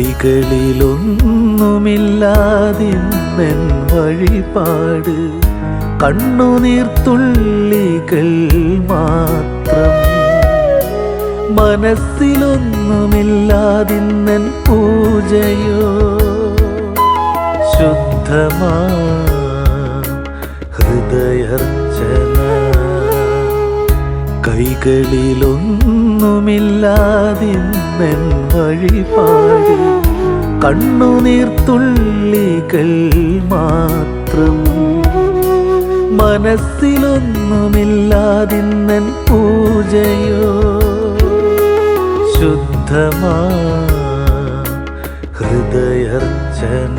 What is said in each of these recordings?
കൈകളിലൊന്നുമില്ലാതിന്നെൻ വഴിപാട്. കണ്ണുനീർത്തുള്ളികൾ മാത്രം. മനസ്സിലൊന്നുമില്ലാതിന്നൻ പൂജയോ. ശുദ്ധമാ കൈകളിലൊന്നുമില്ലാതിന്നൻ വഴിപാടി കണ്ണുനീർത്തുള്ളികൾ മാത്രം മനസ്സിലൊന്നുമില്ലാതിന്നൻ പൂജയോ ശുദ്ധമാ ഹൃദയർച്ചന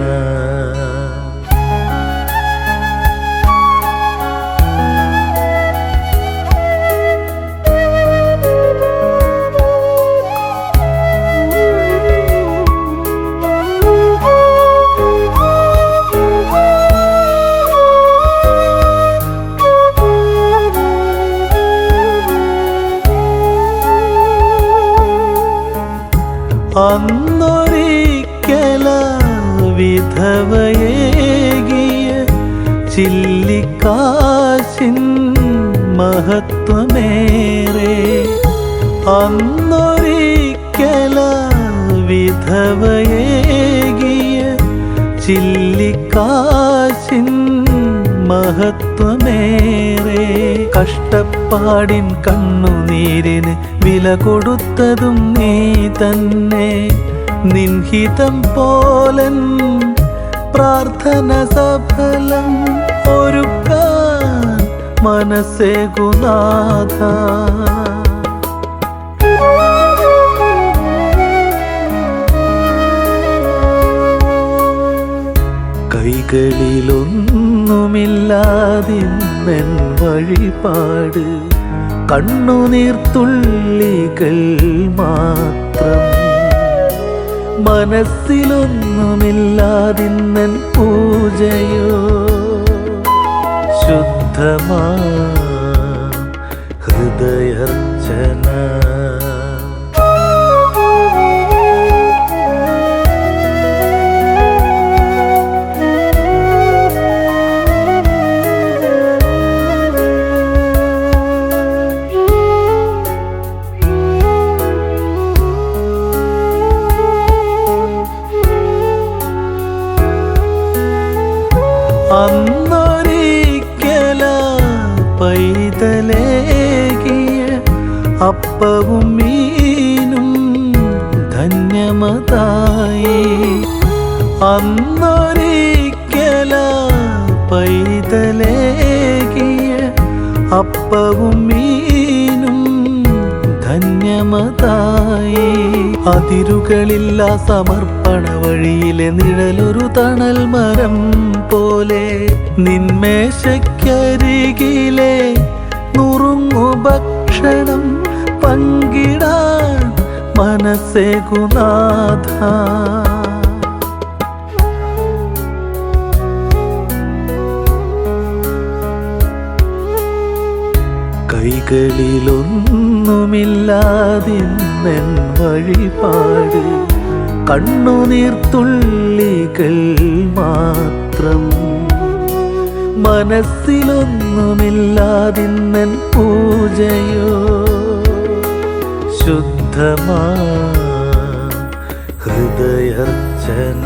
അന്നൊരിക്കല വിധവയേകിയ ചില്ലിക്കാശിൻ മഹത്വമേറെ. അന്നൊരിക്കല വിധവയേകിയ ചില്ലിക്കാശിൻ മഹത്വമേറെ. കഷ്ടപ്പാടിൻ കണ്ണുനീരിന് വില കൊടുത്തതും നീ തന്നെ. നിൻഹിതം പോലൻ പ്രാർത്ഥന സഫലം ഒരുക്കാൻ മനസ്സേ ഗുനാഥ കൈകളിലൊന്നുമില്ലാതിന്നെൻ വഴിപാട് കണ്ണുനീർത്തുള്ളികൾ മാത്രം. മനസ്സിലൊന്നുമില്ലാതിന്നൻ പൂജയോ ശുദ്ധമാ ഹൃദയർച്ചന. അന്നൊരിക്കല പൈതലേകിയ അപ്പവും മീനും ധന്യമതായി. അന്നൊരിക്കല പൈതലേകിയ അപ്പവും മീനും ധന്യമതായി. അതിരുകളില്ല സമർപ്പണ വഴിയിലെ നിഴലൊരു തണൽ മരം പോലെ. നിന്മേശക്കരികിലെ നുറുങ്ങു ഭക്ഷണം പങ്കിടാൻ മനസ്സേ ഗുനാഥ കൈകളിലൊന്നുമില്ലാതിന്നെൻ വഴിപാട്. കണ്ണുനീർത്തുള്ളികൾ മാത്രം. മനസ്സിലൊന്നുമില്ലാതിന്നൻ പൂജയോ. ശുദ്ധമാ ഹൃദയർച്ചന.